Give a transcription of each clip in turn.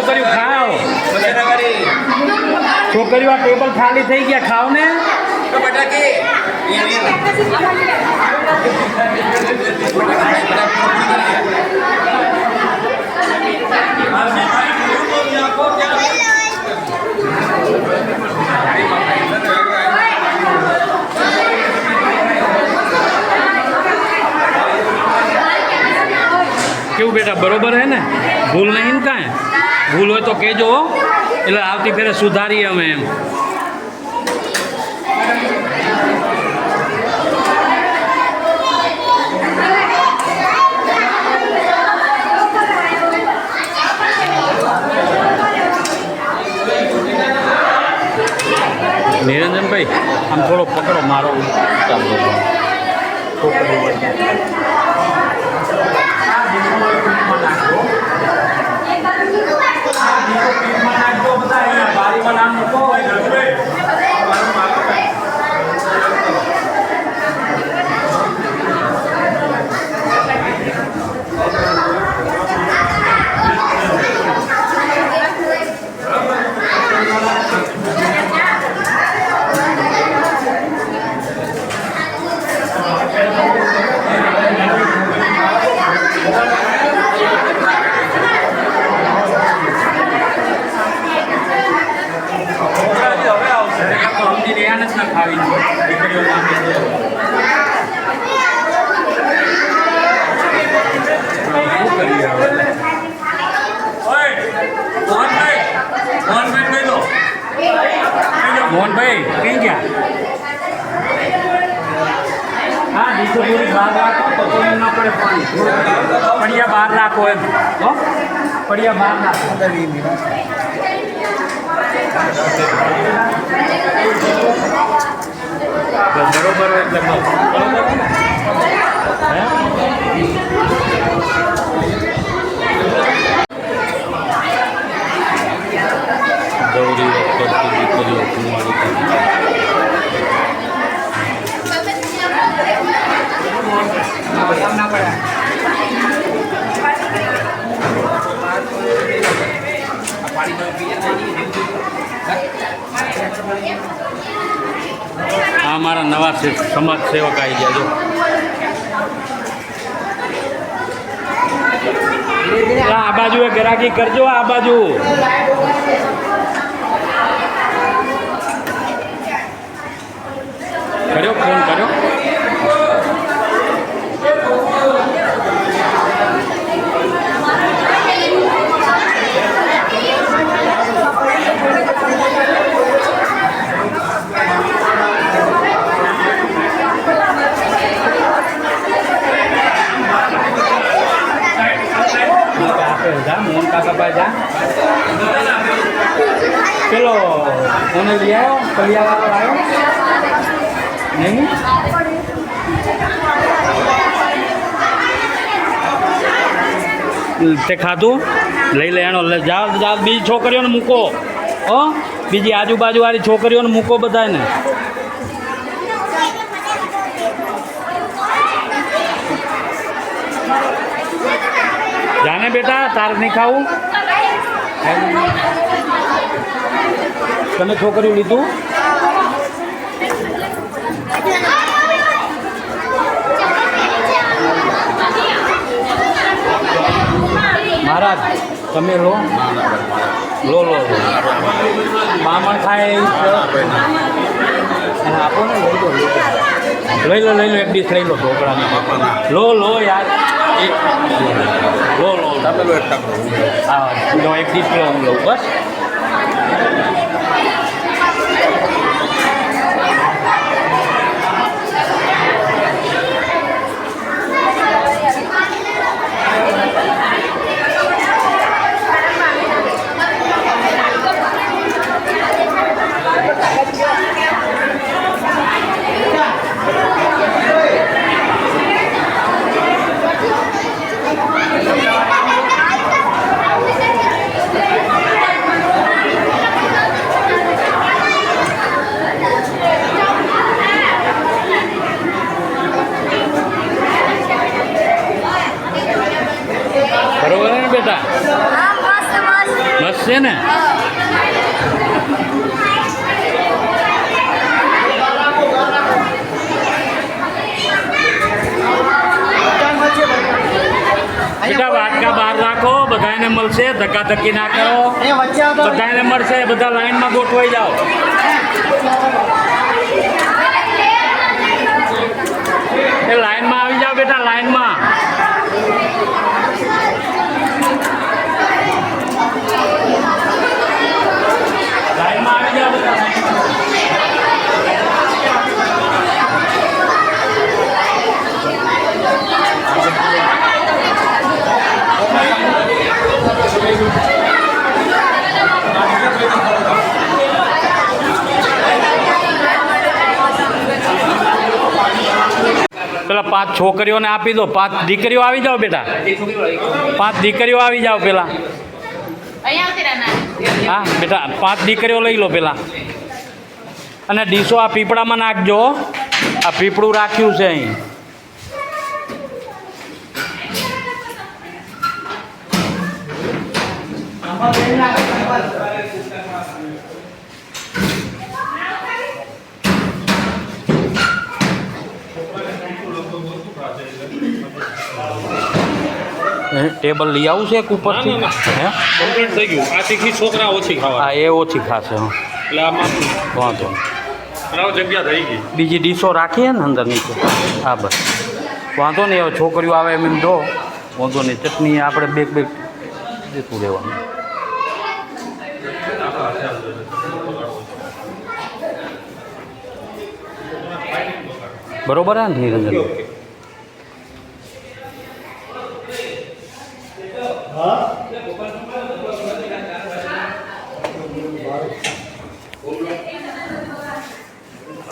છોકરીઓ ખાઓ. છોકરીઓ આ ટેબલ ખાલી થઈ ગયા. ખાઓ ને. કેવું બેટા? બરોબર હે ને? ભૂલ નહીં ને કાંઈ? ભૂલ હોય તો કહેજો એટલે આવતી ફેરે સુધારીએ અમે એમ. નિરંજનભાઈ, આમ થોડો પકડો, મારો ચાલો મોહનભાઈ કઈ ગયા હા દીસો થોડી બહાર રાખો તો કોઈ ના પડે પાણી પડિયા બહાર રાખો એમ હો પડિયા બહાર રાખો બસ બરોબર હોય એટલે બસ બરોબર હે ગૌરી કરતી દીકરીઓ કુંવારી આ મારા નવા સમાજ સેવક આવી ગયા જો. આ બાજુ એ ગ્રાહકી કરજો, આ બાજુ. કર્યો? ફોન કર્યો આપે જા મોહન કાકા પાસે જા પેલો કોને લઈ આવ્યો? નહીં? તે ખાધું? લઈ લે એનો જા જાઓ બીજી છોકરીઓને મૂકો. હો? બીજી આજુબાજુ વાળી છોકરીઓને મૂકો બધાને જાને બેટા, તાર નહીં ખાવું? તમે છોકરીઓ લીધું? મહારાજ, તમે લો. લો લો બામણ ખાય અને આપો ને લઈ લો લઈ લો લઈ લો, એક ડીશ લઈ લો ઢોકળાની. લો લો, યાર. એક લો લો. હા લો એક ડીશ લો હું લઉં. બસ બરોબર ને બેટા હા મસ્ત મસ્ત મસ્ત બસ છે ને? બેટા વાટકા બહાર રાખો બધાને મળશે ધક્કા ધક્કી ના કરો. બધાને મળશે બધા લાઈનમાં ગોઠવાઈ જાઓ એ લાઈનમાં આવી જાઓ બેટા લાઈનમાં લાઈનમાં આવી જાઓ બધા લાઈનમાં. પેલા પાંચ છોકરીઓને આપી દો. પાંચ દીકરીઓ આવી જાઓ બેટા. પાંચ દીકરીઓ આવી જાઓ પેલા. હા બેટા પાંચ દીકરીઓ લઈ લો પેલા. અને ડીશો આ પીપળામાં નાખજો આ પીપળું રાખ્યું છે અહીં. ટેબલ લઈ આવું છે એક ઉપરથી? ના, ના, હે? કમ્પ્લીટ થઈ ગયું. આ તીખી છોકરા ઓછી ખાવા હા એ ઓછી ખાશે હં. એટલે આમાં વાંધો નહીં. રાવ જગ્યા થઈ ગઈ. બીજી ડીશો રાખીએ ને અંદર નીચે? હા બસ. વાંધો નહીં હવે છોકરીઓ આવે એમ એમ દો વાંધો નહીં ચટણી આપણે બે બે દેતું રહેવાનું બરોબર હે ને નિરંજન?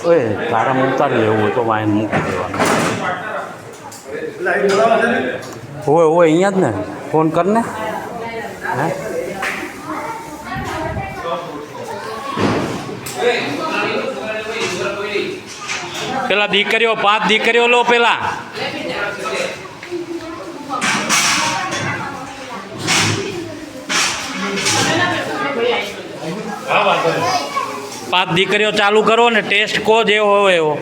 ઓય, તારામાં ઉતારી લેવું હોય તો વાઈન મૂકી દેવાનું. હોય હોય અહીંયા જ ને? ફોન કર ને હે? પેલા દીકરીઓ, પાંચ દીકરીઓ લો પેલા. હા, વાંધો પાંચ દીકરીઓ ચાલુ કરો ને ટેસ્ટ કહો જેવો હોય એવો.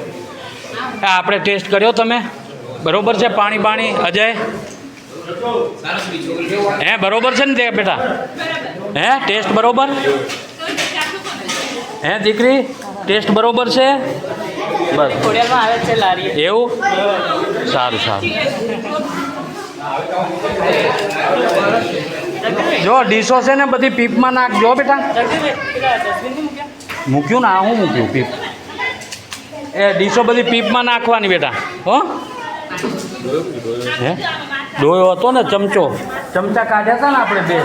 આપણે ટેસ્ટ કર્યો તમે? બરોબર છે પાણી પાણી? અજય? હે, બરોબર છે ને તે બેટા? હે, ટેસ્ટ બરોબર? હે, દીકરી? ટેસ્ટ બરોબર છે? બસ. એવું? સારું સારું. જો, ડીશો છે ને બધી પીપમાં નાખજો બેટા. મૂક્યું ને? આ હું મૂક્યું? પીપ. એ ડીશો બધી પીપમાં નાખવાની બેટા. હો? હે? ડોયો હતો ને ચમચો. ચમચા કાઢ્યા હતા ને આપણે બે.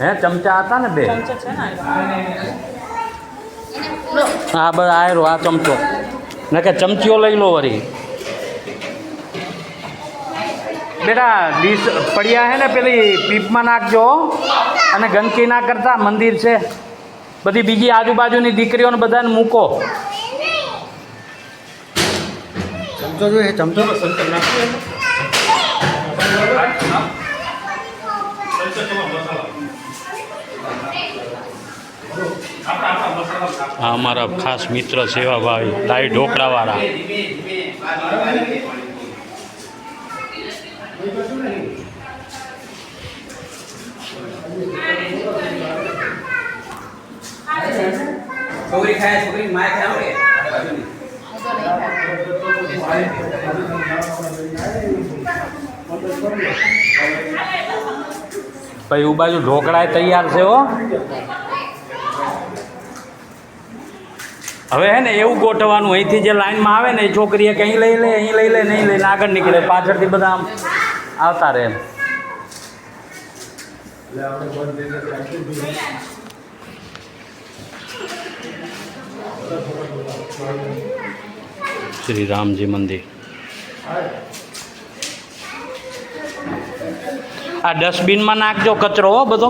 હે ચમચા હતા ને બે? હા બસ આયરો આ ચમચો. ને કે ચમચીઓ લઈ લો વળી બેટા ડીશ પડ્યા હે ને પેલી પીપમાં નાખજો. અને ગંદકી ના કરતા મંદિર છે. બધી બીજી આજુબાજુની દીકરીઓને બધાને મૂકો. ચમચો જોઈએ ચમચો. અમારા ખાસ મિત્ર સેવાભાઈ લાઈ ઢોકળાવાળા. છોકરી ખાય, છોકરી માય ખાય, આવડે. ભાઈ એવું બાજુ ઢોકળા તૈયાર છે, હો. હવે હે ને એવું ગોઠવાનું અહીંથી જે લાઈનમાં આવે ને, એ છોકરીએ કે લઈ લે, અહીં લઈ લે, નહીં લઈને આગળ નીકળે, પાછળથી બધા આમ આવતા રહે. શ્રી રામજી મંદિર આ ડસ્ટબિનમાં નાખજો કચરો હો બધો?